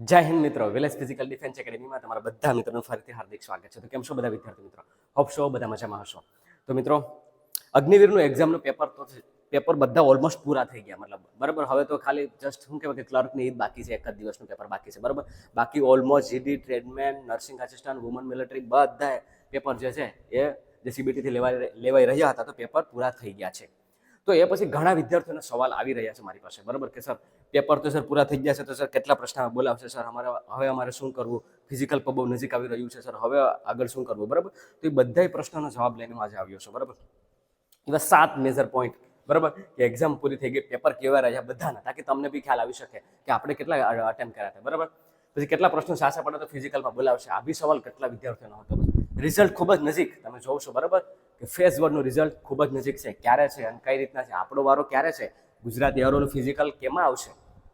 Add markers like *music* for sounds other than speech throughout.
જય હિન્દ મિત્રો, village physical defence એકેડેમીમાં તમારા બધા મિત્રોનું ફરીથી હાર્દિક સ્વાગત છે. તો કેમ છો બધા વિદ્યાર્થી મિત્રો? હોપ છો બધા મજામાં હશો? તો મિત્રો, અગ્નિવીરનું એક્ઝામનું પેપર તો પેપર બધા ઓલમોસ્ટ પૂરા થઈ ગયા, મતલબ બરાબર? હવે તો ખાલી જસ્ટ શું કહેવાય કે ક્લર્કની ઈદ બાકી છે, એક જ દિવસનું પેપર બાકી છે, બરાબર? બાકી almost GD tradesman nursing assistant woman military બધા પેપર જે છે, એ જે સીબીટીથી લેવાઈ લેવાઈ રહ્યા હતા, તો પેપર પૂરા થઈ ગયા છે. તો એ પછી ઘણા વિદ્યાર્થીઓના સવાલ આવી રહ્યા છે મારી પાસે. બરાબર કે સર, પેપર તો સર પૂરા થઈ ગયા છે તો સર કેટલા પ્રશ્ન બોલાવશે? સર, અમારે હવે અમારે શું કરવું? ફિઝિકલ પર બહુ નજીક આવી રહ્યું છે, સર. હવે આગળ શું કરવું? બરાબર? તો એ બધા પ્રશ્નોનો જવાબ લઈને હું આજે આવ્યો છું. બરાબર? એવા સાત મેજર પોઈન્ટ બરાબર? કે એક્ઝામ પૂરી થઈ ગઈ, પેપર કેવા રહ્યા બધાના, તાકી તમને બી ખ્યાલ આવી શકે કે આપણે કેટલા અટેમ્પ કર્યા હતા. બરાબર? પછી કેટલા પ્રશ્નો સાચા પડે તો ફિઝિકલમાં બોલાવશે? આ બી સવાલ કેટલા વિદ્યાર્થીઓનો હતો. રિઝલ્ટ ખૂબ જ નજીક, તમે છો બરાબર? કે ફેઝ વનનું રિઝલ્ટ ખૂબ જ નજીક છે. ક્યારે છે અને કઈ રીતના છે? આપણો વારો ક્યારે છે? ગુજરાત એઆરઓનું ફિઝિકલ કેમાં આવશે?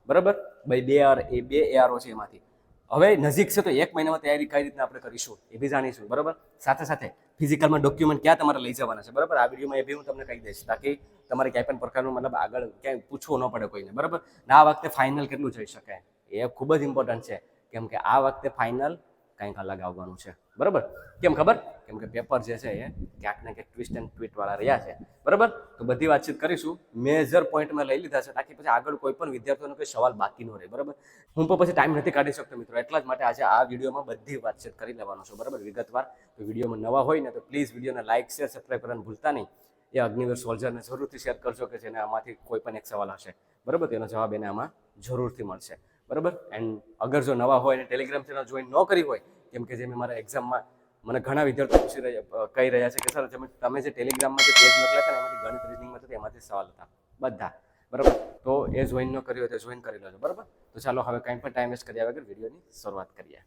બરાબર? ભાઈ, બે આર એ બે એઆરઓ છે એમાંથી. હવે નજીક છે તો એક મહિનામાં તૈયારી કઈ રીતના આપણે કરીશું એ બી જાણીશું, બરાબર? સાથે સાથે ફિઝિકલમાં ડોક્યુમેન્ટ ક્યાં તમારે લઈ જવાના છે, બરાબર? આ વિડીયોમાં એ બી હું તમને કહી દઈશ તાકી તમારે ક્યાંય પણ પ્રકારનું મતલબ આગળ ક્યાંય પૂછવું ન પડે કોઈને, બરાબર? ના, આ વખતે ફાઇનલ કેટલું જઈ શકે એ ખૂબ જ ઇમ્પોર્ટન્ટ છે, કેમ કે આ વખતે ફાઇનલ કંઈક અલગ આવવાનું છે. બરાબર? કેમ ખબર? કેમ કે પેપર જે છે એ ક્યાંક ને ક્યાંક ટ્વિસ્ટ એન્ડ ટ્વીટ વાળા રહ્યા છે. બરાબર? તો બધી વાતચીત કરીશું. મેજર પોઈન્ટમાં લઈ લીધા છે. તાકી પછી આગળ કોઈ પણ વિદ્યાર્થીઓનો કોઈ સવાલ બાકી ન રહે. બરાબર? હું પણ પછી ટાઈમ નથી કાઢી શકતો મિત્રો. એટલા જ માટે આજે આ વિડીયોમાં બધી વાતચીત કરી લેવાનો છું. બરાબર? વિગતવાર. તો વિડીયોમાં નવા હોય ને તો પ્લીઝ વિડીયોને લાઇક શેર સબસ્ક્રાઈબ કરવાનું ભૂલતા નહીં. એ અગ્નિવીર સોલ્જરને જરૂરથી શેર કરજો કે જેને આમાંથી કોઈ પણ એક સવાલ હશે. બરાબર? તેનો જવાબ એને આમાં જરૂરથી મળશે. બરાબર? એન્ડ અગર જો નવા હોય અને ટેલિગ્રામ ચેનલ જોઈન ન કરી હોય કેમ કે જે મેં મારા એક્ઝામમાં મને ઘણા વિદ્યાર્થીઓ પૂછી રહ્યા કહી રહ્યા છે કે, સર, તમે જે ટેલિગ્રામમાં જે પેજ મોકલ્યા હતા એમાંથી ગણિત રીઝનિંગમાં હતા એમાંથી સવાલ હતા. બધા. બરાબર? તો એ જોઈન ન કર્યું તો જોઈન કરી લેજો, બરાબર? તો ચાલો, હવે કંઈ પણ ટાઈમ વેસ્ટ કર્યા વગર વિડીયોની શરૂઆત કરીએ.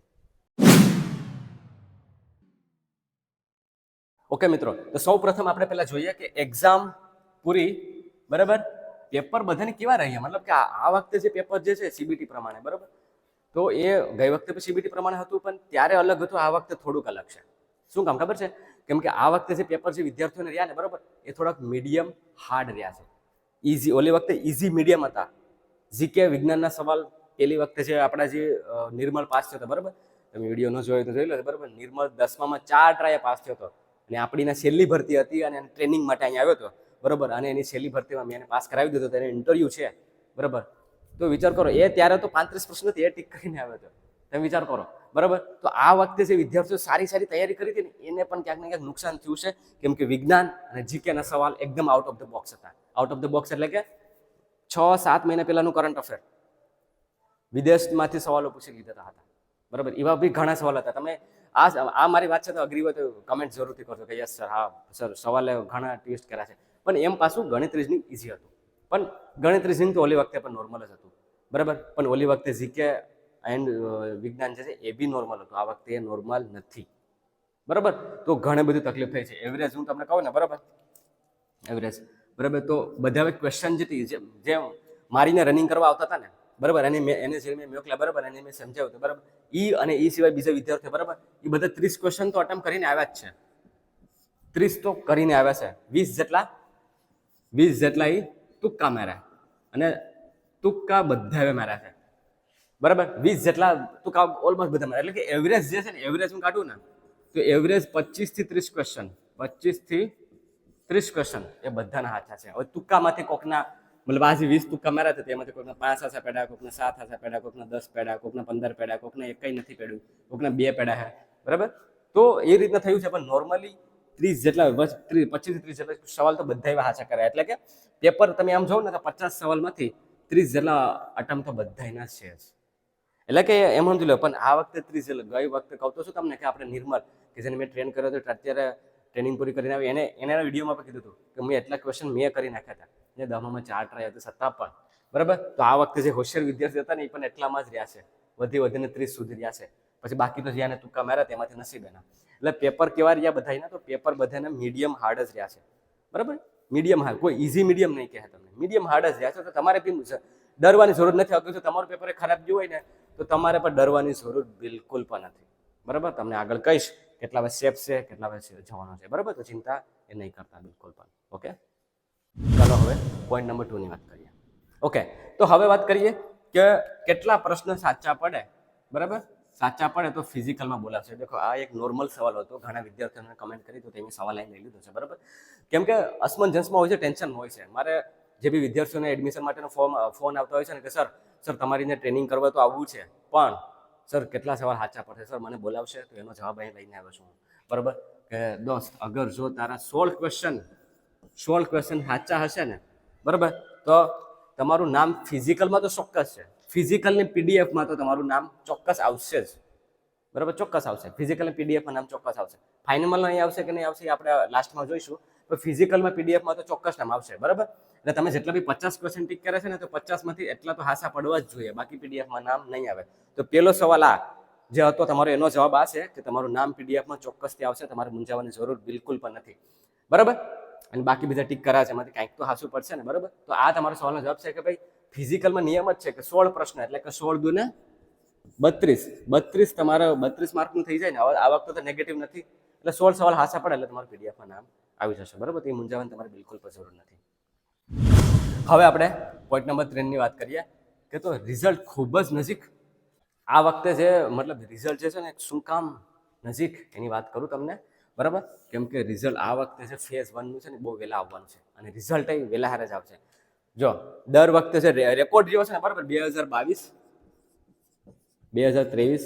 ઓકે મિત્રો. તો સૌ પ્રથમ આપણે પહેલા જોઈએ કે એક્ઝામ પૂરી, બરાબર? પેપર બધાને કેવા રહ્યા? મતલબ કે આ વખતે જે પેપર જે છે સીબીટી પ્રમાણે, બરાબર? તો એ ગઈ વખતે પણ સીબીટી પ્રમાણે હતું, પણ ત્યારે અલગ હતું, આ વખતે થોડુંક અલગ છે. શું કામ ખબર છે? કેમ કે આ વખતે જે પેપર જે વિદ્યાર્થીઓને રહ્યા ને, બરાબર, એ થોડાક મીડિયમ હાર્ડ રહ્યા છે. ઇઝી ઓલી વખતે ઇઝી મીડિયમ હતા. જીકે વિજ્ઞાનના સવાલ, પેલી વખતે જે આપણા જે નિર્મલ પાસ થયો હતો, બરાબર? તમે વીડિયો ન જોયો તો જોઈ લો, બરાબર? નિર્મળ દસમામાં ચાર ટ્રાય પાસ થયો હતો. અને આપણીના છેલ્લી ભરતી હતી અને ટ્રેનિંગ માટે અહીંયા આવ્યો હતો, બરાબર? અને એની છેલ્લી ભરતીમાં મેં એને પાસ કરાવી દીધો તો એને ઇન્ટરવ્યૂ છે, બરાબર? તો વિચાર કરો, એ ત્યારે તો પાંત્રીસ પ્રશ્ન હતી, એ ટીક કરીને આવ્યો હતો તમે વિચાર કરો. બરાબર? તો આ વખતે જે વિદ્યાર્થીઓ સારી સારી તૈયારી કરી હતી ને, એને પણ ક્યાંક ને ક્યાંક નુકસાન થયું છે. કેમ કે વિજ્ઞાન અને જીકેના સવાલ એકદમ આઉટ ઓફ ધ બોક્સ હતા. આઉટ ઓફ ધ બોક્સ એટલે કે છ, સાત મહિના પહેલાનું કરંટ અફેર વિદેશમાંથી સવાલો પૂછી લીધા હતા. બરાબર? એવા બી ઘણા સવાલ હતા. તમે આ આ મારી વાત છે તો અગ્રી હોય તો કમેન્ટ જરૂરથી કરશો કે યસ સર હા સર સવાલે ઘણા ટ્વિસ્ટ કર્યા છે. પણ એમ પાછું ગણિત રીઝનિંગ ઇઝી હતું. પણ ગણતરી સિંહ તો ઓલી વખતે પણ નોર્મલ જ હતું. બરાબર? પણ ઓલી વખતે જીકે એન્ડ વિજ્ઞાન જે છે એ બી નોર્મલ હતું. આ વખતે એ નોર્મલ નથી. બરાબર? તો ઘણી બધી તકલીફ થઈ છે. એવરેજ હું તમને કહું ને, બરાબર? એવરેજ બરાબર? તો બધા ક્વેશ્ચન જે જે મારીને રનિંગ કરવા આવતા હતા ને, બરાબર? એને મેં, એને જે મેં મોકલ્યા, બરાબર? એને મેં સમજાવ્યું હતું, બરાબર? ઈ અને ઈ સિવાય બીજા વિદ્યાર્થીઓ, બરાબર? એ બધા ત્રીસ ક્વેશ્ચન તો અટેમ્પ કરીને આવ્યા જ છે. ત્રીસ તો કરીને આવ્યા છે. વીસ જેટલા વીસ જેટલા એ તુક્કા માર્યા. અને તુક્કા બધાએ માર્યા છે. બરાબર? વીસ જેટલા તુક્કા ઓલમોસ્ટ બધા માર્યા. એટલે કે એવરેજ જે છે ને એવરેજ હું કાઢું ને, તો એવરેજ પચીસથી ત્રીસ ક્વેશ્ચન પચીસથી ત્રીસ ક્વેશ્ચન એ બધાના હાથા છે. હવે તુક્કામાંથી કોકના, મતલબ આજે વીસ તુક્કા માર્યા હતા તેમાંથી કોકના પાંચ હાથા પેડા, કોકના સાત હાથા પેડા, કોકના દસ પેડા, કોકના પંદર પેડા, કોકને એક નથી પેડ્યું. કોકના બે પેડા છે. બરાબર? તો એ રીતના થયું છે. પણ નોર્મલી ત્રીસ જેટલા પચીસ ત્રીસ જેટલા સવાલ તો બધા એવા હાચા કર્યા. એટલે કે પેપર તમે આમ જોવો ને તો પચાસ સવાલમાંથી ત્રીસ જેટલા અટમ તો બધાના છે જ. એટલે કે એમ સમજી લો, પણ આ વખતે ત્રીસ જેટલા ગઈ વખતે કહું તો શું તમને કે આપણે નિર્મલ, કે જેને મેં ટ્રેન કર્યો હતો અત્યારે ટ્રેનિંગ પૂરી કરીને આવી એને, એના વિડીયોમાં પણ કીધું હતું કે મેં એટલા ક્વેશ્ચન મેં કરી નાખ્યા હતા. ને દમામાં ચાર ટ્રાય હતા, સત્તા પણ. બરાબર? તો આ વખતે જે હોશિયાર વિદ્યાર્થી હતા ને, એ પણ એટલામાં જ રહ્યા છે. વધી વધીને ત્રીસ સુધી રહ્યા છે. પછી બાકી તો જ્યાં તુક્કા માર્યા તેમાંથી નસીબ એના. એટલે પેપર કેવા રહ્યા બધાના તો પેપર બધાને મીડિયમ હાર્ડ જ રહ્યા છે. બરાબર? મીડિયમ હાર્ડ કોઈ ઇઝી મીડિયમ નહીં કહે તમને. મીડિયમ હાર્ડ જ રહ્યા છે. તો તમારે બી ડરવાની જરૂર નથી અગર જો તમારું પેપર ખરાબ ગયું હોય ને, તો તમારે પણ ડરવાની જરૂર બિલકુલ પણ નથી. બરાબર? તમને આગળ કહીશ કેટલા હવે સેફ છે, કેટલા હવે જવાનો છે. બરાબર? તો ચિંતા એ નહીં કરતા બિલકુલ પણ. ઓકે ચાલો હવે પોઈન્ટ નંબર ટુની વાત કરીએ. ઓકે તો હવે વાત કરીએ કે કેટલા પ્રશ્ન સાચા પડે? બરાબર? સાચા પડે તો ફિઝિકલમાં બોલાવશે. દેખો, આ એક નોર્મલ સવાલ હતો. ઘણા વિદ્યાર્થીઓને કમેન્ટ કરી તો તેની સવાલ અહીં લઈ લીધો છે. બરાબર? કેમ કે અસમંજસમાં હોય છે, ટેન્શન હોય છે. મારે જે બી વિદ્યાર્થીઓને એડમિશન માટેનો ફોર્મ ફોન આવતો હોય છે ને કે સર સર તમારીને ટ્રેનિંગ કરવા તો આવવું છે. પણ સર કેટલા સવાલ સાચા પડશે? સર મને બોલાવશે. તો એનો જવાબ અહીં લઈને આવ્યો છું. બરાબર? કે, દોસ્ત, અગર જો તારા સોળ ક્વેશ્ચન સોળ ક્વેશ્ચન સાચા હશે ને? બરાબર? તો તમારું નામ ફિઝિકલમાં તો ચોક્કસ છે. ફિઝિકલની પીડીએફમાં તો તમારું નામ ચોક્કસ આવશે જ. બરાબર? ચોક્કસ આવશે. ફિઝિકલ પીડીએફમાં નામ ચોક્કસ આવશે. ફાઇનલમાં નહીં આવશે કે નહીં આવશે આપણે લાસ્ટમાં જોઈશું. પણ ફિઝિકલમાં પીડીએફમાં તો ચોક્કસ નામ આવશે. બરાબર? એટલે તમે જેટલા બી પચાસ ક્વેશ્ચન ટીક કરે છે ને, તો પચાસમાંથી એટલા તો હાસા પડવા જ જોઈએ. બાકી પીડીએફમાં નામ નહીં આવે. તો પેલો સવાલ આ. જે હતો તમારો, એનો જવાબ આ છે કે તમારું નામ પીડીએફમાં ચોક્કસથી આવશે. તમારે મૂંઝાવાની જરૂર બિલકુલ પણ નથી. બરાબર? અને બાકી બધા ટીક કરા છે. એમાંથી કાંઈક તો હાસું પડશે ને, બરાબર? તો આ તમારો સવાલનો જવાબ છે કે ભાઈ ફિઝિકલમાં નિયમ જ છે કે સોળ પ્રશ્ન એટલે કે સોળ દુને બત્રીસ. બત્રીસ તમારા બત્રીસ માર્કનું થઈ જાય ને આ વખતે તો નેગેટિવ નથી. એટલે સોળ સવાલ હાસા પડે એટલે તમારું પીડીએફમાં નામ આવી જશે, બરાબર? તો એ મૂંઝાવાની તમારે બિલકુલ પણ જરૂર નથી. હવે આપણે પોઈન્ટ નંબર ત્રણની વાત કરીએ કે તો રિઝલ્ટ ખૂબ જ નજીક. આ વખતે જે મતલબ રિઝલ્ટ જે છે ને, શું કામ નજીક? એની વાત કરું તમને. બરાબર? કેમ કે રિઝલ્ટ આ વખતે છે ફેઝ વનનું છે ને, બહુ વહેલા આવવાનું છે. અને રિઝલ્ટ એ વહેલા હારે જ આવશે. જો, દર વખતે છે રેકોર્ડ જેવો છે ને, બરાબર? બે હજાર બાવીસ, બે હજાર ત્રેવીસ,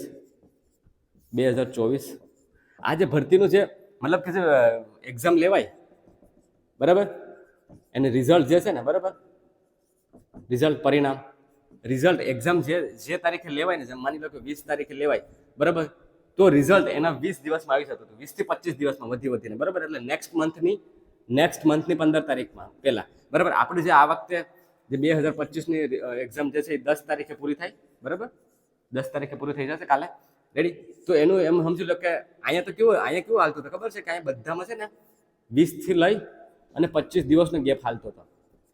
બે હજાર ચોવીસ. આ જે ભરતીનું જે, મતલબ કે જે એક્ઝામ લેવાય, બરાબર? એને રિઝલ્ટ જે છે ને, બરાબર? રિઝલ્ટ પરિણામ. રિઝલ્ટ એક્ઝામ જે જે તારીખે લેવાય ને માની લો કે વીસ તારીખે લેવાય, બરાબર? તો રિઝલ્ટ એના વીસ દિવસમાં આવી જતું હતું. વીસથી પચીસ દિવસમાં વધી વધીને. બરાબર? એટલે નેક્સ્ટ મંથની નેક્સ્ટ મંથની પંદર તારીખમાં પહેલા. બરાબર? આપણે જે આ વખતે જે બે હજાર પચીસની એક્ઝામ જે છે એ દસ તારીખે પૂરી થાય. બરાબર? દસ તારીખે પૂરી થઈ જશે કાલે. રેડી તો એનું એમ સમજી લો કે અહીંયા તો કેવું, અહીંયા કેવું હાલતું હતું? ખબર છે કે અહીંયા બધામાં છે ને વીસથી લઈ અને પચીસ દિવસનો ગેપ હાલતો હતો.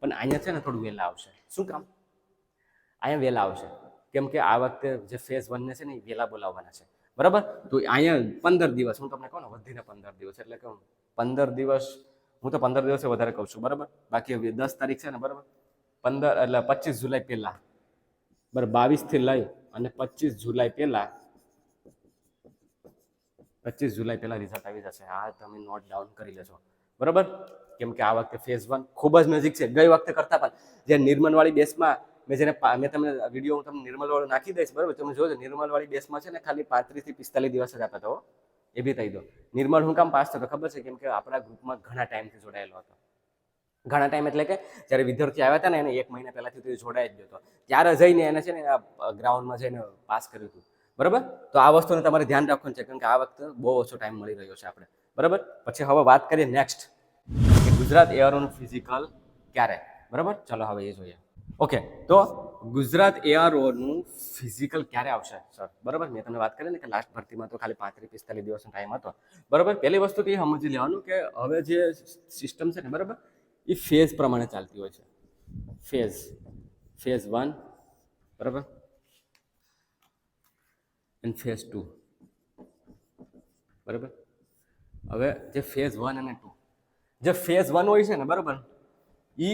પણ અહીંયા છે ને થોડું વહેલા આવશે. શું કામ? અહીંયા વહેલા આવશે. કેમ કે આ વખતે જે ફેઝ વનને છે ને એ વહેલા બોલાવવાના છે. બરાબર? તો અહીંયા પંદર દિવસ, હું તમને કહું ને, વધીને પંદર દિવસ, એટલે કે પંદર દિવસ, હું તો પંદર દિવસે વધારે કહું છું, બરાબર? બાકી હવે દસ તારીખ છે ને, બરાબર? પંદર, એટલે પચીસ જુલાઈ પહેલાં, બરાબર, બાવીસથી લઈ અને પચીસ જુલાઈ પહેલાં, પચીસ જુલાઈ પહેલાં રિઝલ્ટ આવી જશે. આ તમે નોટ ડાઉન કરી લેજો, બરાબર? કેમ કે આ વખતે ફેઝ વન ખૂબ જ નજીક છે. ગઈ વખતે કરતા પણ, જે નિર્માણવાળી બેસમાં મેં જેને મેં તમને વીડિયો હું તમને નિર્મલવાળો નાખી દઈશ, બરાબર? તમે જોજો, નિર્મલવાળી બેસમાં છે ને ખાલી પાંત્રીસથી પિસ્તાલીસ દિવસ જ આપતા હતો એ બી થઈ દો. નિર્મલ હું કામ પાસ થતો, ખબર છે? કેમ કે આપણા ગ્રુપમાં ઘણા ટાઈમથી જોડાયેલો હતો. ઘણા ટાઈમ એટલે કે જ્યારે વિદ્યાર્થી આવ્યા હતા ને, એને એક મહિના પહેલાથી તો એ જોડાઈ જ ગયો હતો. ત્યારે જઈને એને છે ને ગ્રાઉન્ડમાં જઈને પાસ કર્યું હતું. બરાબર? તો આ વસ્તુને તમારે ધ્યાન રાખવાનું છે, કારણ કે આ વખતે બહુ ઓછો ટાઈમ મળી રહ્યો છે આપણે. બરાબર? પછી હવે વાત કરીએ નેક્સ્ટ ગુજરાત એઆરઓનું ફિઝિકલ ક્યારે? બરાબર? ચલો હવે એ જોઈએ. ઓકે તો ગુજરાત એઆરઓનું ફિઝિકલ ક્યારે આવશે? સર બરાબર? મેં તમને વાત કરી ને કે લાસ્ટ ભરતીમાં તો ખાલી પાંત્રીસ, પિસ્તાલીસ દિવસનો ટાઈમ હતો. બરાબર? પહેલી વસ્તુ એ સમજી લેવાનું કે હવે જે સિસ્ટમ છે ને, બરાબર? એ ફેઝ પ્રમાણે ચાલતી હોય છે. ફેઝ ફેઝ વન બરાબર? એન્ડ ફેઝ ટુ બરાબર? હવે જે ફેઝ વન અને ટુ જે ફેઝ વન હોય છે ને, બરાબર? એ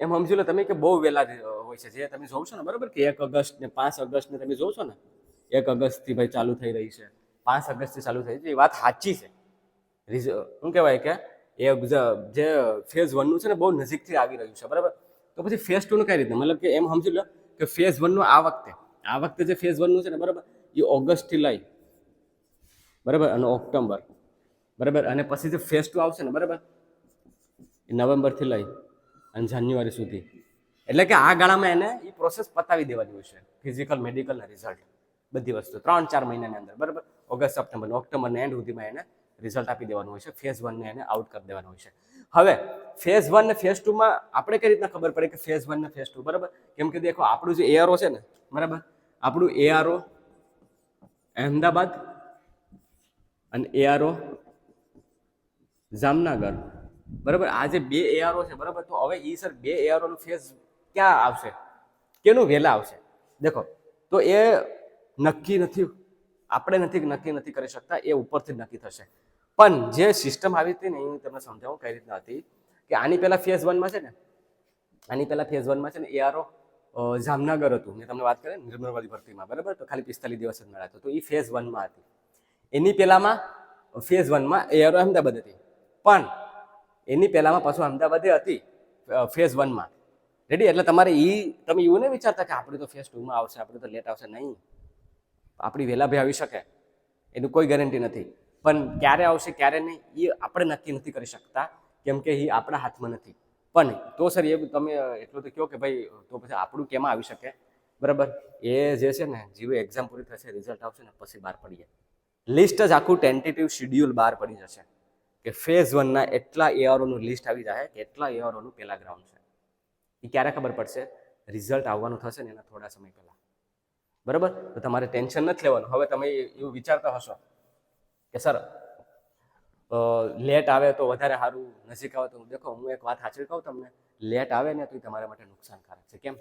એમ સમજી લો તમે કે બહુ વહેલા હોય છે. જે તમે છો ને, બરાબર કે એક ઓગસ્ટ ને પાંચ ઓગસ્ટ ને તમે છો ને, એક ઓગસ્ટથી ભાઈ ચાલુ થઈ રહી છે. પાંચ ઓગસ્ટથી ચાલુ થઈ છે. એ વાત સાચી છે. શું કહેવાય કે, એ જે ફેઝ વનનું છે ને, બહુ નજીકથી આવી રહ્યું છે, બરાબર? તો પછી ફેઝ ટુનું કઈ રીતે? મતલબ કે એમ સમજી લો કે ફેઝ વનનું આ વખતે આ વખતે જે ફેઝ વનનું છે ને, બરાબર, એ ઓગસ્ટથી લઈ, બરાબર, અને ઓક્ટોબર બરાબર, અને પછી જે ફેઝ ટુ આવશે ને, બરાબર નવેમ્બરથી લઈ અને જાન્યુઆરી સુધી. એટલે કે આ ગાળામાં એને એ પ્રોસેસ પતાવી દેવાની હોય છે. ફિઝિકલ મેડિકલના રિઝલ્ટ બધી વસ્તુ. ત્રણ, ચાર મહિનાની અંદર, બરાબર? ઓગસ્ટ સપ્ટેમ્બર ઓક્ટોબરને એન્ડ સુધીમાં એને રિઝલ્ટ આપી દેવાનું હોય છે. ફેઝ વનને એને આઉટ કરી દેવાનું હોય છે. હવે ફેઝ વન ને ફેઝ ટુમાં આપણે કઈ રીતના ખબર પડે કે ફેઝ વન ને ફેઝ ટુ બરાબર? કેમ કે દેખો, આપણું જે એઆરઓ છે ને, બરાબર? આપણું એઆરઓ અહેમદાબાદ અને એઆરઓ જામનગર. બરાબર? આ જે બે એઆરઓ છે, બરાબર? તો હવે એ સર બે એઆરઓનું ફેઝ ક્યાં આવશે? કેનું વહેલા આવશે? દેખો, તો એ નક્કી નથી, આપણે નથી, નક્કી નથી કરી શકતા, એ ઉપરથી નક્કી થશે. પણ જે સિસ્ટમ આવી હતી ને એ હું તમને સમજાવું કઈ રીતના હતી? કે આની પહેલા ફેઝ વનમાં છે ને, આની પહેલા ફેઝ વનમાં છે ને એઆરઓ જામનગર હતું. મેં તમને વાત કરી ને નિર્મળવાદી ભરતીમાં, બરાબર? તો ખાલી પિસ્તાલીસ દિવસ જ મળ્યા તો એ ફેઝ વનમાં હતી. એની પહેલામાં ફેઝ વનમાં એઆરઓ અમદાવાદ હતી. પણ એની પહેલામાં પાછું અમદાવાદે હતી ફેઝ વનમાં રેડી એટલે તમારે એ તમે એવું નહીં વિચારતા કે આપણે તો ફેઝ ટુમાં આવશે, આપણે તો લેટ આવશે. નહીં. આપણી વહેલા ભાઈ આવી શકે. એનું કોઈ ગેરંટી નથી. પણ ક્યારે આવશે, ક્યારે નહીં એ આપણે નક્કી નથી કરી શકતા, કેમ કે એ આપણા હાથમાં નથી. પણ તો સર, એ તમે એટલું તો કહો કે ભાઈ, તો પછી આપણું કેમાં આવી શકે? બરાબર? એ જે છે ને જેવી એક્ઝામ પૂરી થશે રિઝલ્ટ આવશે ને, પછી બહાર પડીએ. લિસ્ટ જ આખું ટેન્ટેટિવ શિડ્યુલ બહાર પડી જશે. કે ફેઝ વનના એટલા એઆરઓનું લિસ્ટ આવી જાય કે એટલા એઆરઓનું પહેલા ગ્રાઉન્ડ છે. એ ક્યારે ખબર પડશે? રિઝલ્ટ આવવાનું થશે ને એના થોડા સમય પહેલાં. બરાબર? તો તમારે ટેન્શન નથી લેવાનું. હવે તમે એવું વિચારતા હશો કે સર લેટ આવે તો વધારે સારું નજીક આવે તો દેખો, હું એક વાત સાચી કહું તમને. લેટ આવે ને તો એ તમારા માટે નુકસાનકારક છે. કેમ?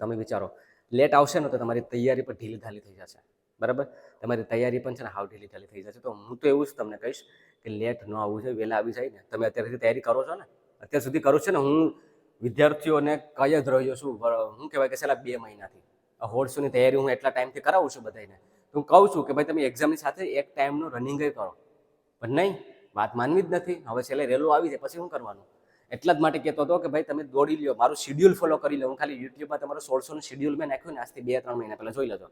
તમે વિચારો. લેટ આવશે ને તો તમારી તૈયારી પર ઢીલી ઢાલી થઈ જશે. બરાબર? તમારી તૈયારી પણ છે ને હાવ ઢીલી ઢાલી થઈ જશે. તો હું તો એવું જ તમને કહીશ કે લેટ ન આવવું જોઈએ, વહેલા આવી જાય ને. તમે અત્યારથી તૈયારી કરો છો ને? અત્યાર સુધી કરું છે ને, હું વિદ્યાર્થીઓને કહી જ રહ્યો છું હું કહેવાય કે છેલ્લા બે મહિનાથી. હોર્સોની તૈયારી હું એટલા ટાઈમથી કરાવું છું બધાને હું કહું છું કે ભાઈ, તમે એક્ઝામની સાથે એક ટાઈમનું રનિંગ કરો. પણ નહીં, વાત માનવી જ નથી. હવે છેલ્લે રેલો આવી જાય, પછી શું કરવાનું? એટલા જ માટે કહેતો હતો કે ભાઈ, તમે દોડી લ્યો. મારું શેડ્યુલ ફોલો કરી લો હું ખાલી યુટ્યુબમાં તમારો સોળસોનું શિડ્યુલ મેં નાખ્યું ને, આજથી બે ત્રણ મહિના પહેલાં જોઈ લેજો.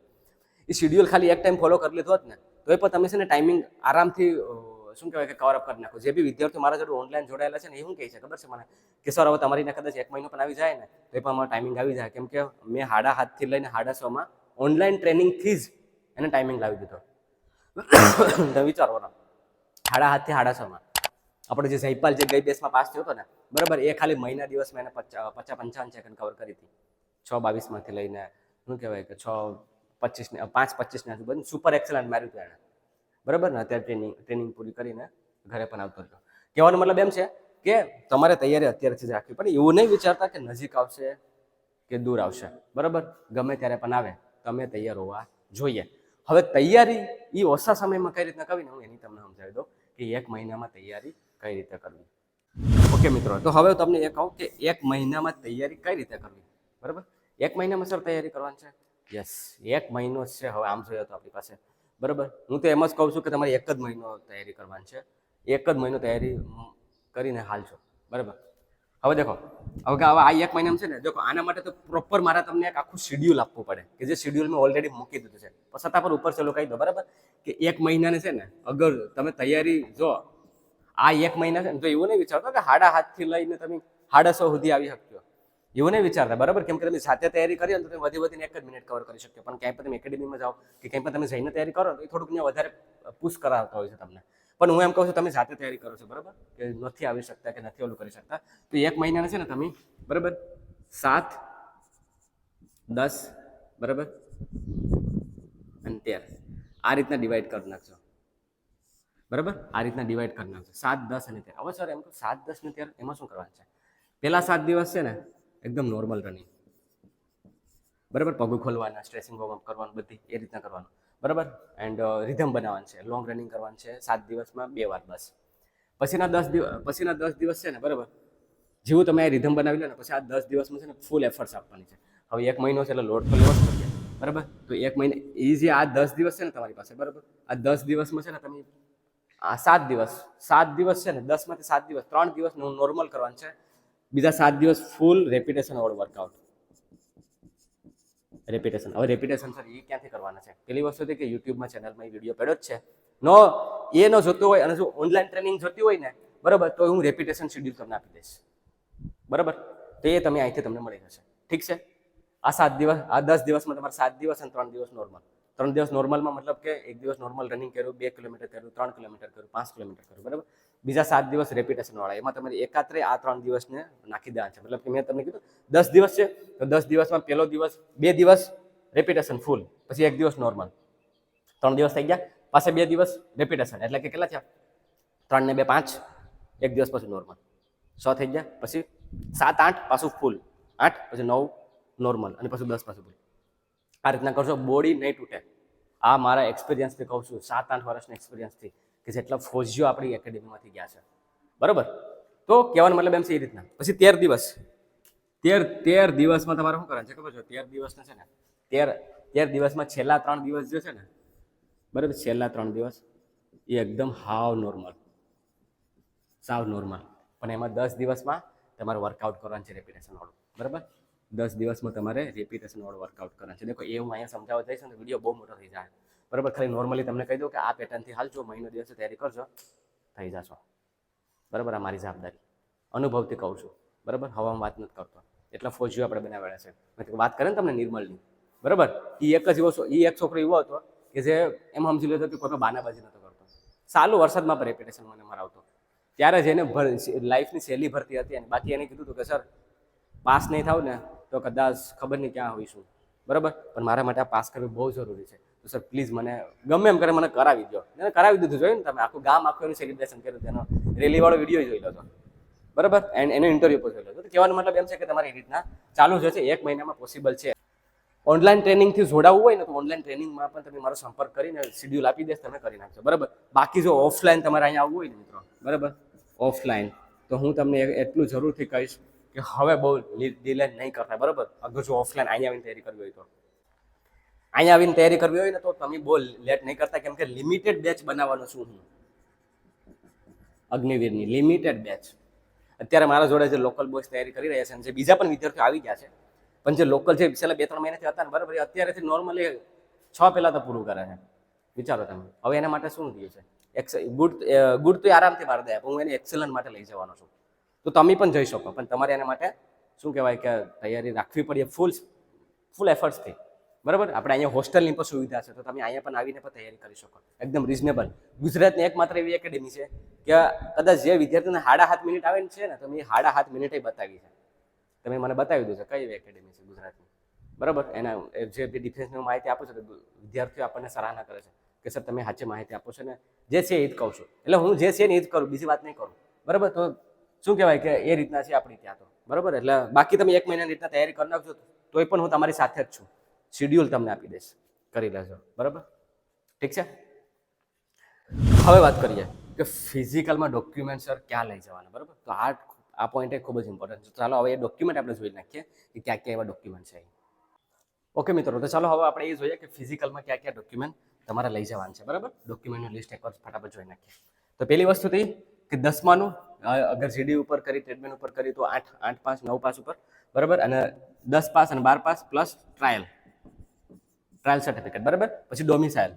એ શિડ્યુઅલ ખાલી એક ટાઈમ ફોલો કરી લીધો હોત ને. તો એ પણ તમે છે ને ટાઈમિંગ આરામથી શું કહેવાય કે કવર અપ કરી નાખો. જે બી વિદ્યાર્થીઓ મારા જોડે ઓનલાઈન જોડાયેલા છે ને, એ શું કહે છે, ખબર છે મને કે સર, હવે તમારી ને કદાચ એક મહિનો પણ આવી જાય ને, તો એ પણ અમારો ટાઈમિંગ આવી જાય. કેમ કે મેં હાડા હાથથી લઈને હાડા સોમાં ઓનલાઈન ટ્રેનિંગથી જ એને ટાઈમિંગ લાવી દીધો. *coughs* તમે વિચારો હાડા હાથથી હાડા સોમાં. આપણે જે જયપાલ જે ગઈ બેસમાં પાસ થયો હતો ને, બરાબર, એ ખાલી મહિના દિવસમાં એને પચાસ પંચાવન સેકન્ડ કવર કરી હતી. છ બાવીસમાંથી લઈને, શું કહેવાય કે છ પચીસને પાંચ પચીસને આજુબાજુ સુપર એક્સલન્ટ માર્યું હતું એણે બરાબર ને? અત્યારે ટ્રેનિંગ ટ્રેનિંગ પૂરી કરીને ઘરે પણ આવતો રહ્યો. કહેવાનો મતલબ એમ છે કે તમારે તૈયારી અત્યારથી જ રાખવી પણ એવું નહીં વિચારતા કે નજીક આવશે કે દૂર આવશે. બરાબર? ગમે ત્યારે પણ આવે. તમે તૈયાર હોવા જોઈએ. હવે તૈયારી એ ઓછા સમયમાં કઈ રીતના કરવી ને હું એની તમને સમજાવી દઉં કે એક મહિનામાં તૈયારી કઈ રીતે કરવી. ઓકે મિત્રો, તો હવે તમને એ કહું કે એક મહિનામાં તૈયારી કઈ રીતે કરવી? બરાબર? એક મહિનામાં સર તૈયારી કરવાની છે? યસ એક મહિનો છે. હવે આમ જોઈએ તો આપણી પાસે બરાબર. હું તો એમ જ કહું છું કે તમારે એક જ મહિનો તૈયારી કરવાની છે. એક જ મહિનો તૈયારી કરીને હાલશો બરાબર. હવે દેખો, હવે હવે આ એક મહિનામાં છે ને, દેખો, આના માટે તો પ્રોપર મારે તમને એક આખું શેડ્યુલ આપવું પડે. કે જે શેડ્યુલ મેં ઓલરેડી મૂકી દીધું છે. પણ છતાં પર ઉપર ચલો કહી દો, બરાબર? કે એક મહિનાને છે ને, અગર તમે તૈયારી, જો, આ એક મહિના છે ને, તો એવું નહીં વિચારતો કે હાડા હાથથી લઈને તમે હાડા સો સુધી આવી શકશો એવું નહીં વિચારતા, બરાબર? કેમ કે તમે સાથે તૈયારી કરી તો તમે વધી વધીને એક જ મિનિટ કવર કરી શકશો. પણ ક્યાંય પણ તમે એકેડેમીમાં જાઓ કે ક્યાંય પણ તમે જઈને તૈયારી કરો તો એ થોડુંક વધારે પુશ કરાવતા હોય છે તમને. પણ હું એમ કહું છું, તમે જાતે તૈયારી કરો છો, બરાબર? કે નથી આવી શકતા કે નથી ઓલું કરી શકતા. તો એક મહિનાને છે ને તમે, બરાબર? સાત, દસ, બરાબર? અને તેર. આ રીતના ડિવાઈડ કરી નાખજો. બરાબર? આ રીતના ડિવાઈડ કરી નાખજો. સાત, દસ અને તેર. હવે સર એમ કહું, સાત, દસ ને તેર, એમાં શું કરવાનું છે? પહેલા સાત દિવસ છે ને એકદમ નોર્મલ રનિંગ બરાબર? પગ ખોલવાના સ્ટ્રેસિંગ વોર્મઅપ કરવાનું, બધી એ રીતના કરવાનું. બરાબર? એન્ડ રિધમ બનાવવાનું છે. લોંગ રનિંગ કરવાનું છે. સાત દિવસમાં બે વાર બસ. પછીના દસ દિવસ પછીના દસ દિવસ છે ને, બરાબર? જેવું તમે આ રિધમ બનાવી લો ને, પછી આ દસ દિવસમાં છે ને ફૂલ એફર્ટ્સ આપવાની છે. હવે એક મહિનો છે એટલે લોડ તો લેવો થઈ ગયા. બરાબર? તો એક મહિને, એ જે આ દસ દિવસ છે ને તમારી પાસે, બરાબર? આ દસ દિવસમાં છે ને, તમે આ સાત દિવસ સાત દિવસ છે ને, દસમાંથી સાત દિવસ, ત્રણ દિવસ નોર્મલ કરવાનું છે. બીજા સાત દિવસ ફૂલ રેપિટેશન વાળું વર્કઆઉટ રેપિટેશન હવે રેપિટેશન સર એ ક્યાંથી કરવાના છે? પેલી વસ્તુ કે યુટ્યુબમાં ચેનલમાં એ વીડિયો પડ્યો જ છે. નો, એ ન જોતું હોય અને જો ઓનલાઈન ટ્રેનિંગ જોતી હોય ને, બરાબર, તો હું રેપિટેશન શેડ્યુલ તમને આપી દઈશ. બરાબર? તો એ તમે અહીંથી તમને મળી જશે. ઠીક છે? આ સાત દિવસ, આ દસ દિવસમાં તમારે સાત દિવસ અને ત્રણ દિવસ નોર્મલ ત્રણ દિવસ નોર્મલમાં મતલબ કે એક દિવસ નોર્મલ રનિંગ કર્યું, બે કિલોમીટર કર્યું, ત્રણ કિલોમીટર કર્યું, પાંચ કિલોમીટર કર્યું, બરાબર? બીજા સાત દિવસ રેપિટેશન વાળા. એમાં તમારે એકાત્રે આ ત્રણ દિવસને નાખી દેવાના છે. મતલબ કે મેં તમને કીધું, દસ દિવસ છે, તો દસ દિવસમાં પહેલો દિવસ, બે દિવસ રેપિટેશન ફૂલ પછી એક દિવસ નોર્મલ ત્રણ દિવસ થઈ ગયા પાસે બે દિવસ રેપિટેશન એટલે કે કેટલા થયા? ત્રણ ને બે પાંચ, એક દિવસ પછી નોર્મલ છ થઈ ગયા, પછી સાત, આઠ, પાછું ફૂલ આઠ, પછી નવ નોર્મલ અને પછી દસ પાછું ફૂલ આ રીતના કરશો બોડી નહીં તૂટે આ મારા એક્સપિરિયન્સથી કહું છું, સાત, આઠ વર્ષના એક્સપિરિયન્સથી કે જેટલા ફોજીઓ આપણી એકેડેમીમાંથી ગયા છે. બરાબર? તો કહેવાનો મતલબ એમ છે એ રીતના. પછી તેર દિવસ. તેર તેર દિવસમાં તમારે શું કરવાનું છે ખબર છે? તેર દિવસના છે ને, તેર તેર દિવસમાં છેલ્લા ત્રણ દિવસ જે છે ને, બરાબર, છેલ્લા ત્રણ દિવસ એ એકદમ હાવ નોર્મલ સાવ નોર્મલ પણ એમાં દસ દિવસમાં તમારે વર્કઆઉટ કરવાનું છે રેપિટેશન વાળું. બરાબર? દસ દિવસમાં તમારે રેપિટેશન વાળું વર્કઆઉટ કરવાનું છે. દેખો, એવું અહીંયા સમજાવવા જઈશ ને વીડિયો બહુ મોટો થઈ જાય. બરાબર? ખાલી નોર્મલી તમને કહી દઉં કે આ પેટર્નથી હાલજો મહિનો દિવસે તૈયારી કરજો. થઈ જશો. બરાબર? આ મારી જવાબદારી. અનુભવથી કહું છું. બરાબર? હવામાં વાત નથી કરતો. એટલા ફોજીઓ આપણે બનાવેલા છે. વાત કરે ને તમને નિર્મલની. બરાબર? એ એક જ એવો એ એક છોકરો એવો હતો કે જે એમ સમજી લેતો કે કોઈ બાનાબાજી નહોતો કરતો. સાલું વરસાદમાં પણ રેપ્યુટેશન મને મરાવતો ત્યારે જ એને લાઈફની સહેલી ભરતી હતી અને બાકી એને કીધું હતું કે, સર, પાસ નહીં થાવ ને તો કદાચ ખબર નહીં ક્યાં હોઈશું. બરાબર? પણ મારા માટે આ પાસ કરવું બહુ જરૂરી છે. તો સર પ્લીઝ મને, ગમે એમ કરે મને કરાવી દો એને કરાવી દીધું, જોયું ને તમે? આખું ગામ આખું એનું સેલિબ્રેશન કર્યું, તેનો રેલીવાળો વીડિયો જોઈ લો તો બરાબર? એન્ડ એનો ઇન્ટરવ્યુ પણ જોઈ લો તો કહેવાનો મતલબ એમ છે કે તમારે એ રીતના ચાલુ જ છે એક મહિનામાં પોસિબલ છે. ઓનલાઈન ટ્રેનિંગથી જોડાવવું હોય ને, તો ઓનલાઈન ટ્રેનિંગમાં પણ તમે મારો સંપર્ક કરીને શિડ્યુલ આપી દેશ, તમે કરી નાખજો. બરાબર? બાકી જો ઓફલાઈન તમારે અહીંયા આવવું હોય ને, મિત્રો. બરાબર? ઓફલાઈન તો હું તમને એટલું જરૂરથી કહીશ. કે હવે બહુ ડિલે નહીં કરતા, બરાબર? અગર જો ઓફલાઈન અહીંયા આવીને તૈયારી કરવી હોય તો. અહીંયા આવીને તૈયારી કરવી હોય ને તો તમે બહુ લેટ નહીં કરતા, કેમ કે લિમિટેડ બેચ બનાવવાનો છું હું. અગ્નિવીરની લિમિટેડ બેચ અત્યારે મારા જોડે જે લોકલ બોયસ તૈયારી કરી રહ્યા છે અને જે બીજા પણ વિદ્યાર્થીઓ આવી ગયા છે, પણ જે લોકલ જે છેલ્લા બે ત્રણ મહિનાથી હતા ને, બરાબર અત્યારેથી નોર્મલી છ પહેલાં તો પૂરું કરે છે. વિચારો તમે, હવે એના માટે શું થયું છે? એક્સ ગુડ ગુડ તો આરામથી મારી દે, પણ હું એને એક્સેલન માટે લઈ જવાનો છું. તો તમે પણ જઈ શકો. પણ તમારે એના માટે શું કહેવાય કે તૈયારી રાખવી પડે ફૂલ ફૂલ એફર્ટ્સથી બરાબર? આપણે અહીંયા હોસ્ટેલની પણ સુવિધા છે, તો તમે અહીંયા પણ આવીને પણ તૈયારી કરી શકો. એકદમ રિઝનેબલ ગુજરાતની એકમાત્ર એવી એકેડેમી છે કે કદાચ જે વિદ્યાર્થીને હાડા હાથ મિનિટ આવે છે ને તમે હાડા હાથ મિનિટે બતાવી છે. તમે મને બતાવી દો છે કઈ એકેડેમી છે ગુજરાતની. બરાબર? એના જે ડિફેન્સની માહિતી આપો છો વિદ્યાર્થીઓ આપણને સરાહના કરે છે કે સર, તમે સાચી માહિતી આપો છો ને. જે છે એ જ કહું છું. એટલે હું જે છે ને એ જ કરું, બીજી વાત નહીં કરું. બરાબર? તો શું કહેવાય કે એ રીતના છે આપણી ત્યાં તો. બરાબર? એટલે બાકી તમે એક મહિનાની રીતના તૈયારી કરી નાખજો તોય પણ હું તમારી સાથે જ છું. શિડ્યુલ તમને આપી દઈશ. કરી લેજો. બરાબર? ઠીક છે? હવે વાત કરીએ કે ફિઝિકલમાં ડોક્યુમેન્ટ સર ક્યાં લઈ જવાના, બરાબર? તો આ આ પોઈન્ટ ખૂબ જ ઇમ્પોર્ટન્ટ છે. ચાલો હવે એ ડોક્યુમેન્ટ આપણે જોઈ નાખીએ કે ક્યાં ક્યાં એવા ડોક્યુમેન્ટ છે. ઓકે મિત્રો, તો ચાલો હવે આપણે એ જોઈએ કે ફિઝિકલમાં ક્યાં ક્યાં ડોક્યુમેન્ટ તમારે લઈ જવાનું છે. બરાબર? ડોક્યુમેન્ટનું લિસ્ટ એકવાર ફટાફટ જોઈ નાખીએ. તો પહેલી વસ્તુ થઈ કે દસમાનું અગર જીડી ઉપર કરી ટ્રીટમેન્ટ ઉપર કરી, તો આઠ આઠ પાસ, નવ પાસ ઉપર, બરાબર? અને દસ પાસ અને બાર pass plus trial. Trial certificate બરાબર? પછી ડોમિસાઇલ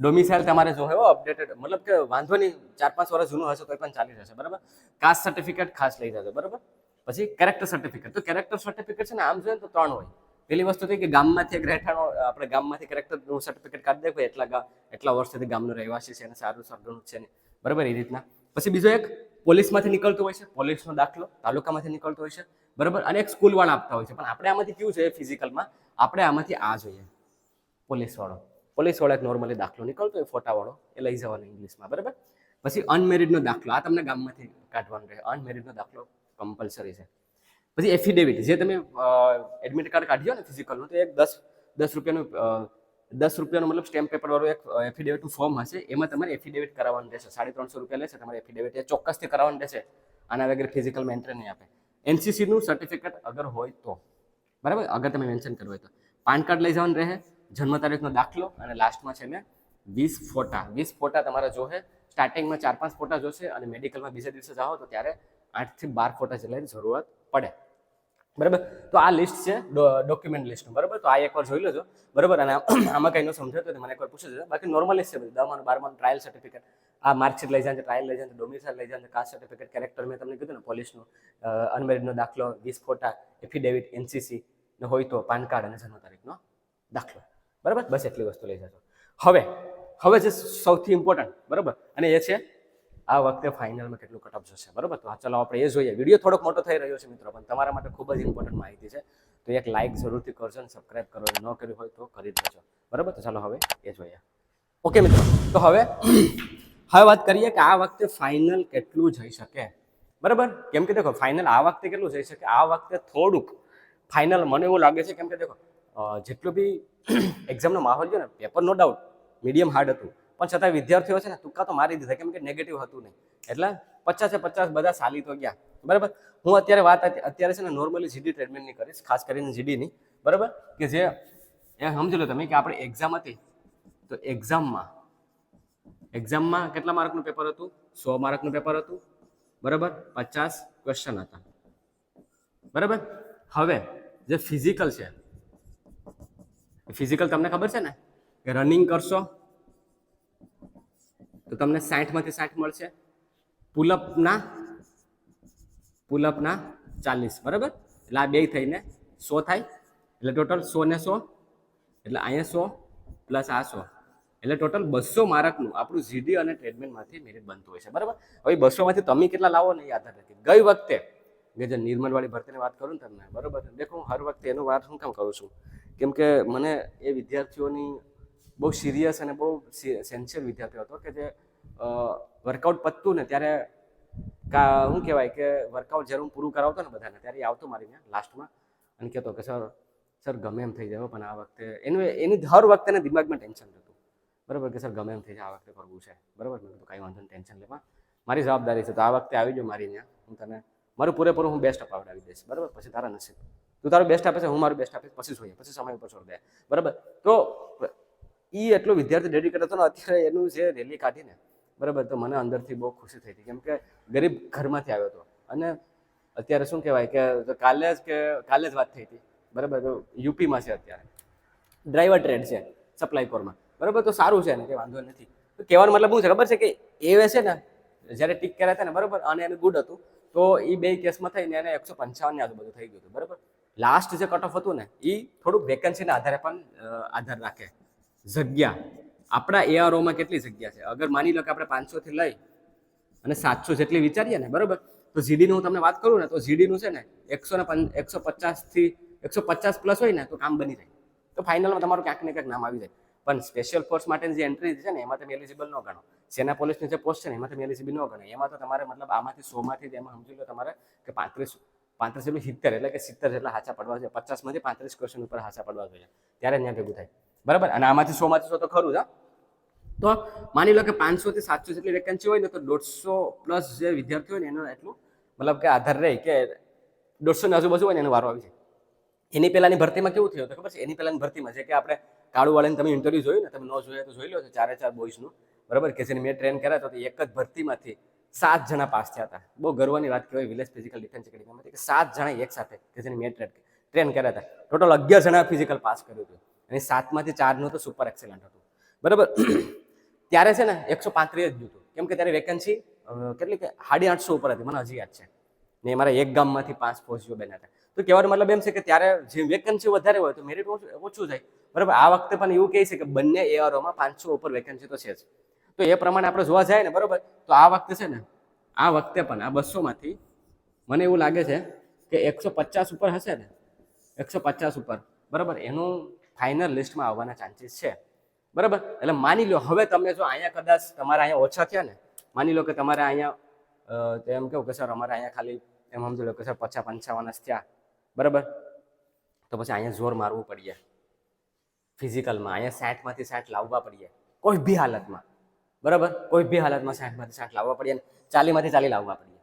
ડોમિસાઇલ તમારે જો હોય અપડેટેડ મતલબ કે વાંધો નહીં, ચાર પાંચ વર્ષ જૂનું હશે તો પણ ચાલી જશે, બરાબર? કાસ્ટ સર્ટિફિકેટ ખાસ લઈ જશે બરાબર? પછી કેરેક્ટર સર્ટિફિકેટ તો કેરેક્ટર સર્ટિફિકેટ છે ને, આમ જોઈએ તો ત્રણ હોય. પેલી વસ્તુ થઈ કે ગામમાંથી એક રહેઠાણો આપણે ગામમાંથી કેરેક્ટરનું સર્ટિફિકેટ કાઢી દે એટલા એટલા વર્ષથી ગામનો રહેવાસી છે અને સારું, સરગણું છે ને, બરાબર? એ રીતના. પછી બીજો એક, પોલીસમાંથી નીકળતો હોય છે, પોલીસનો દાખલો તાલુકામાંથી નીકળતો હોય છે, બરાબર? અને એક સ્કૂલવાળા આપતા હોય છે. પણ આપણે આમાંથી કેવું છે ફિઝિકલમાં આપણે આમાંથી આ જોઈએ. પોલીસવાળો. પોલીસવાળો એક નોર્મલી દાખલો નીકળતો હોય, ફોટાવાળો, એ લઈ જવાનો ઇંગ્લિશમાં, બરાબર? પછી અનમેરિડનો દાખલો, આ તમને ગામમાંથી કાઢવાનો રહે. અનમેરિડનો દાખલો કમ્પલસરી છે. પછી એફિડેવિટ જે તમે એડમિટ કાર્ડ કાઢ્યો ને ફિઝિકલનું તો એક દસ દસ રૂપિયાનું દસ રૂપિયાનું મતલબ સ્ટેમ્પ પેપરવાળું એક એફિડેવિટનું ફોર્મ હશે, એમાં તમારે એફિડેવિટ કરાવવાનું રહેશે. સાડી ત્રણસો રૂપિયા લેશે, તમારે એફિડેવિટ એ ચોક્કસથી કરાવવાનું રહેશે. આના વગર ફિઝિકલમાં એન્ટ્રી નહીં આપે. એનસીસીનું સર્ટિફિકેટ અગર હોય તો. બરાબર? અગર તમે મેન્શન કરવું હોય તો. પાન કાર્ડ લઈ જવાનું રહે, જન્મ તારીખનો દાખલો, અને લાસ્ટમાં છે ને વીસ ફોટા. વીસ ફોટા તમારે જોશે. સ્ટાર્ટિંગમાં ચાર પાંચ ફોટા જોશે, અને મેડિકલમાં બીજા દિવસે જાઓ તો ત્યારે આઠથી બાર ફોટા જેટલાની જરૂરત પડે. બરાબર? તો આ લિસ્ટ છે ડોક્યુમેન્ટ લિસ્ટનું બરાબર? તો આ એકવાર જોઈ લેજો. બરાબર? અને આમાં કંઈ ન સમજાય તો મને એકવાર પૂછી દેજો. બાકી નોર્મલ લિસ્ટ છે બધું. દસમાનું બારમાનું ટ્રાયલ સર્ટિફિકેટ આ માર્કશીટ લઈ જાય ટ્રાયલ લઈ જાય ડોમિસાઇલ લઈ જાય કાસ્ટ સર્ટિફિકેટ કેરેક્ટર મેં તમને કીધું ને પોલીસનું અનમેરિડનો દાખલો, વીસ ફોટા એફિડેવિટ એનસીસી ને હોય તો પાન કાર્ડ અને જન્મ તારીખનો દાખલો. બરાબર? બસ એટલી વસ્તુ લઈ જજો. હવે હવે જે સૌથી ઇમ્પોર્ટન્ટ બરાબર? અને એ છે આ વખતે ફાઇનલમાં કેટલું કટઅપ જશે, બરાબર? તો ચલો, આપણે એ જોઈએ. વીડિયો થોડોક મોટો થઈ રહ્યો છે મિત્રો, પણ તમારા માટે ખૂબ જ ઇમ્પોર્ટન્ટ માહિતી છે. તો એક લાઇક જરૂરથી કરજો અને સબસ્ક્રાઇબ કરો. ન કર્યું હોય તો કરી દેજો બરાબર? તો ચાલો, હવે એ જોઈએ. ઓકે મિત્રો. તો હવે હવે વાત કરીએ કે આ વખતે ફાઇનલ કેટલું જઈ શકે. બરાબર? કેમ કે દેખો ફાઇનલ આ વખતે કેટલું જઈ શકે? આ વખતે થોડુંક ફાઇનલ મને એવું લાગે છે, કેમ કે દેખો જેટલું બી *clears throat* એક્ઝામનો માહોલ છે ને paper no doubt medium hard હતું. પણ છતાં વિદ્યાર્થીઓ છે ને તુક્કા તો મારી દીધા, કેમ કે નેગેટિવ હતું નહીં. એટલે પચાસે પચાસ બધા સાલી તો ગયા. બરાબર? હું અત્યારે વાત અત- અત્યારે છે ને નોર્મલી જીડી ટ્રીટમેન્ટની કરીશ, ખાસ કરીને જીડીની બરાબર? કે જે, એ સમજી લો તમે કે આપણે એક્ઝામ હતી, તો એક્ઝામમાં એક્ઝામમાં કેટલા માર્કનું પેપર હતું? સો માર્કનું પેપર હતું. બરાબર? પચાસ ક્વેશ્ચન હતા. બરાબર? હવે, જે ફિઝિકલ છે ફિઝિકલ તમને ખબર છે ને? કે રનિંગ કરશો તો તમને સાઠમાંથી સાઠ મળશે. પુલઅપના પુલઅપના ચાલીસ, બરાબર? એટલે આ બે થઈને સો થાય. એટલે ટોટલ સો ને સો, એટલે અહીંયા સો પ્લસ આ સો. એટલે ટોટલ બસો માર્કનું આપણું જીડી અને ટ્રેડમેનમાંથી મેરિટ બનતું હોય છે, બરાબર? હવે બસોમાંથી તમે કેટલા લાવો ને એ આધાર રાખી ગઈ વખતે કે જે નિર્મલવાળી ભરતીની વાત કરું ને તમને, બરાબર? દેખો, હું હર વખતે એનું વાત હું કામ કરું છું. કેમ કે મને એ વિદ્યાર્થીઓની બહુ સિરિયસ અને બહુ સેન્સિયર વિદ્યાર્થીઓ હતો કે જે વર્કઆઉટ પતતું ને ત્યારે કા શું કહેવાય કે વર્કઆઉટ જ્યારે હું પૂરું કરાવતો ને બધાને, ત્યારે એ આવતો મારી ત્યાં લાસ્ટમાં અને કહેતો કે, સર સર, ગમે એમ થઈ જાય પણ આ વખતે એનું એની હર વખતે એના દિમાગમાં ટેન્શન હતું બરાબર કે, સર, ગમે એમ થઈ જાય, આ વખતે કરવું છે. બરાબર? મેં કીધું, કાંઈ વાંધો નહીં ટેન્શન લેવા. મારી જવાબદારી છે, તો આ વખતે આવી જાઉં મારી ત્યાં, હું તને, મારું પૂરેપૂરું હું બેસ્ટ અપાવડાવી દઈશ. બરાબર? પછી તારા નસીબ. તું તારું બેસ્ટ આપે છે, હું મારું બેસ્ટ આપીશ, પછી જોઈએ, પછી સમય ઉપર છોડી દે. બરાબર? તો એ એટલો વિદ્યાર્થી ડેડિકેટ હતો ને અત્યારે એનું જે રેલી કાઢીને, બરાબર, તો મને અંદરથી બહુ ખુશી થઈ હતી કેમ કે ગરીબ ઘરમાંથી આવ્યો હતો. અને અત્યારે શું કહેવાય કે કાલે જ કે, કાલે જ વાત થઈ હતી. બરાબર, તો યુપીમાં છે અત્યારે. ડ્રાઈવર ટ્રેડ છે સપ્લાય કોરમાં બરાબર, તો સારું છે ને કે વાંધો નથી. તો કહેવાનો મતલબ શું છે? ખબર છે કે એ છે ને, જ્યારે ટીક કર્યા હતા ને, બરાબર, અને એનું ગુડ હતું, તો એ બે કેસમાં થઈને એને એકસો પંચાવનની આજુબાજુ થઈ ગયું હતું, બરાબર. લાસ્ટ જે કટ ઓફ હતું ને એ થોડુંક વેકન્સીના આધારે પણ આધાર રાખે. જગ્યા. આપણા એઆરઓમાં કેટલી જગ્યા છે? અગર માની લો કે આપણે પાંચસોથી લઈ અને સાતસો જેટલી વિચારીએ ને, બરાબર? તો જીડીનું હું તમને વાત કરું ને, તો જીડીનું છે ને, એકસો ને એકસો પચાસથી, એકસો પચાસ પ્લસ હોય ને, તો કામ બની જાય. તો ફાઇનલમાં તમારું ક્યાંક ને ક્યાંક નામ આવી જાય. પણ સ્પેશિયલ ફોર્સ માટેની જે એન્ટ્રી છે ને, એમાં તમે એલિજિબલ ન ગણો. સેના પોલીસની જે પોસ્ટ છે ને, એમાં તમે એલિજિબલ ન ગણો. એમાં તો તમારે મતલબ આમાંથી, સોમાંથી એમાં સમજી લો તમારે કે પાંત્રીસ પાંત્રીસ એટલે સિત્તેર, એટલે કે સિત્તેર જેટલા હાચા પડવા જોઈએ. પચાસમાંથી પાંત્રીસ ક્વેશ્ચન ઉપર હાચા પડવા જોઈએ. ત્યારે ત્યાં ભેગું થાય. બરાબર? અને આમાંથી સોમાંથી સો તો ખરું જ તો માની લો કે પાંચસો થી સાતસો જેટલી વેકેન્સી હોય ને, તો દોઢસો પ્લસ જે વિદ્યાર્થીઓ હોય ને, એનો એટલું મતલબ કે આધાર રહે કે દોઢસો ની આજુબાજુ હોય ને, એનો વારો આવી જાય. એની પહેલાંની ભરતીમાં કેવું થયું હતું ખબર છે? એની પહેલાંની ભરતીમાં છે કે આપણે કાળુવાળાને તમે ઇન્ટરવ્યૂ જોયું ને, તમે ન જોઈએ તો જોઈ લો છો, ચારે ચાર બોઈસનું બરાબર? કે જેને મેં ટ્રેન કર્યા તો એક જ ભરતીમાંથી સાત જણા પાસ થયા હતા. બહુ ગર્વની વાત કહેવાય વિલેજ ફિઝિકલ ડિફેન્સ એકેડમીમાંથી કે સાત જણા એક સાથે, કે જેને મેં ટ્રેન કર્યા હતા. ટોટલ અગિયાર જણા ફિઝિકલ પાસ કર્યું હતું. અને સાતમાંથી ચારનું તો સુપર એક્સેલન્ટ હતું. બરાબર? ત્યારે છે ને એકસો પાંત્રીસ જ હતું. કેમ કે ત્યારે વેકન્સી કેટલી કે સાડી આઠસો ઉપર હતી, મને હજી યાદ છે. ને મારા એક ગામમાંથી પાંચ ફોજીઓ બેન હતા. તો કહેવાનો મતલબ એમ છે કે ત્યારે જે વેકેન્સી વધારે હોય તો મેરિટ ઓછું થાય બરાબર? આ વખતે પણ એવું કહે છે કે બંને એઆરઓમાં પાંચસો ઉપર વેકેન્સી તો છે જ. તો એ પ્રમાણે આપણે જોવા જાય ને, બરાબર? તો આ વખતે છે ને, આ વખતે પણ, આ બસોમાંથી મને એવું લાગે છે કે એકસો પચાસ ઉપર હશે ને, એકસો પચાસ ઉપર. બરાબર? એનું ફાઇનલ લિસ્ટમાં આવવાના ચાન્સીસ છે. બરાબર? એટલે માની લો હવે તમે જો અહીંયા કદાચ તમારે અહીંયા ઓછા થયા ને, માની લો કે તમારે અહીંયા એમ કેવું કે સર, અમારે અહીંયા ખાલી, એમ સમજી લો કે સર, પચાસ પંચાવન જ થયા. બરાબર? તો પછી અહીંયા જોર મારવું પડીએ. ફિઝિકલમાં, અહીંયા સાઠમાંથી સાઠ લાવવા પડીએ. કોઈ બી હાલતમાં. બરાબર? કોઈ બી હાલતમાં સાઠમાંથી સાઠ લાવવા પડીએ ચાલીમાંથી ચાલી લાવવા પડીએ.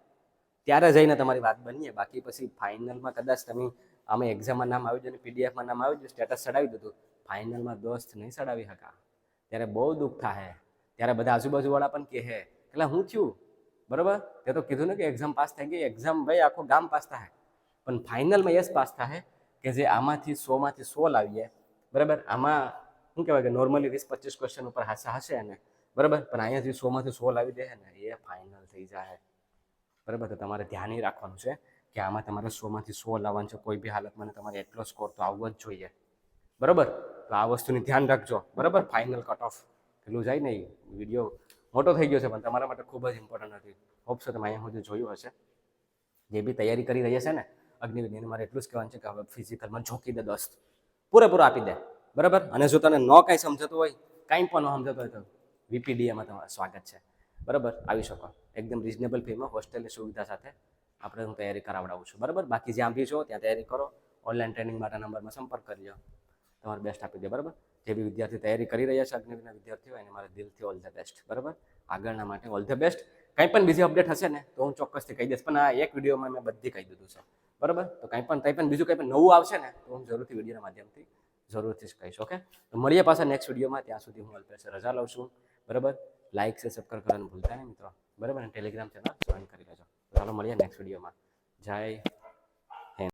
ત્યારે જઈને તમારી વાત બનીએ. બાકી પછી ફાઇનલમાં કદાચ તમે આમાં એક્ઝામમાં નામ આવી જાય પીડીએફમાં નામ આવી જાય સ્ટેટસ ચડાવી દીધું ફાઇનલમાં દોસ્ત નહીં ચડાવી શકા ત્યારે બહુ દુઃખ થાય ત્યારે બધા આજુબાજુવાળા પણ કહે એટલે હું થયું? બરાબર? તે તો કીધું ને કે એક્ઝામ પાસ થઈ ગઈ. એક્ઝામ ભાઈ આખું ગામ પાસ થાય પણ ફાઇનલમાં યસ પાસ થાય કે જે આમાંથી સોમાંથી સો લાવીએ. બરાબર? આમાં શું કહેવાય કે નોર્મલી વીસ પચીસ ક્વેશ્ચન ઉપર હાસા હશે ને? બરાબર? પણ અહીંયાથી સોમાંથી સો લાવી દે ને એ ફાઇનલ થઈ જાય બરાબર? તો તમારે ધ્યાન રાખવાનું છે. કે આમાં તમારે સોમાંથી સો લાવવાનું છે, કોઈ બી હાલતમાં તમારે એટલો સ્કોર તો આવવો જ જોઈએ. બરાબર? તો આ વસ્તુની ધ્યાન રાખજો. બરાબર? ફાઇનલ કટ ઓફ પેલું જાય ને વીડિયો મોટો થઈ ગયો છે, પણ તમારા માટે ખૂબ જ ઇમ્પોર્ટન્ટ હતી. હોપ તમે અહીંયા સુધી જોયું હશે. જે બી તૈયારી કરી રહ્યા છે ને અગ્નિવીર મારે એટલું જ કહેવાનું છે કે હવે ફિઝિકલમાં ઝોકી દે દોસ્ત. પૂરેપૂરો આપી દે. બરાબર? અને જો તને ન કાંઈ સમજતું હોય, કાંઈ પણ ન સમજતું હોય તો વીપીડીએમાં તમારું સ્વાગત છે. બરાબર? આવી શકો. એકદમ રિઝનેબલ ફીમાં હોસ્ટેલની સુવિધા સાથે આપણે હું તૈયારી કરાવડાવું છું. બરાબર? બાકી જ્યાં બી છો, ત્યાં તૈયારી કરો. ઓનલાઈન ટ્રેનિંગ માટે નંબરમાં સંપર્ક કરજો તમારે બેસ્ટ આપી દે, બરાબર? જે બી વિદ્યાર્થી તૈયારી કરી રહ્યા છે, અગ્નિવીરના વિદ્યાર્થીઓ, એને મારે દિલથી ઓલ ધ બેસ્ટ બરાબર? આગળના માટે ઓલ ધ બેસ્ટ કંઈ પણ બીજી અપડેટ હશે ને, તો હું ચોક્કસથી કહી દઈશ. પણ આ એક વિડીયોમાં મેં બધી કહી દીધું છે. બરાબર? તો કંઈ પણ કંઈ પણ બીજું કંઈ પણ નવું આવશે ને, તો હું જરૂરથી વિડીયોના માધ્યમથી જરૂરથી જ કહીશ, ઓકે? તો મળીએ પાછા નેક્સ્ટ વિડીયોમાં. ત્યાં સુધી હું અલ્પેશ રજા લઉં છું. બરાબર? લાઇક છે સબસ્ક્રાઈબ કરવાનું ભૂલતા નહીં, મિત્રો. બરાબર? અને ટેલિગ્રામ ચેનલ જોઈન કરી લેજો. ચાલો મળીએ નેક્સ્ટ વિડીયોમાં જય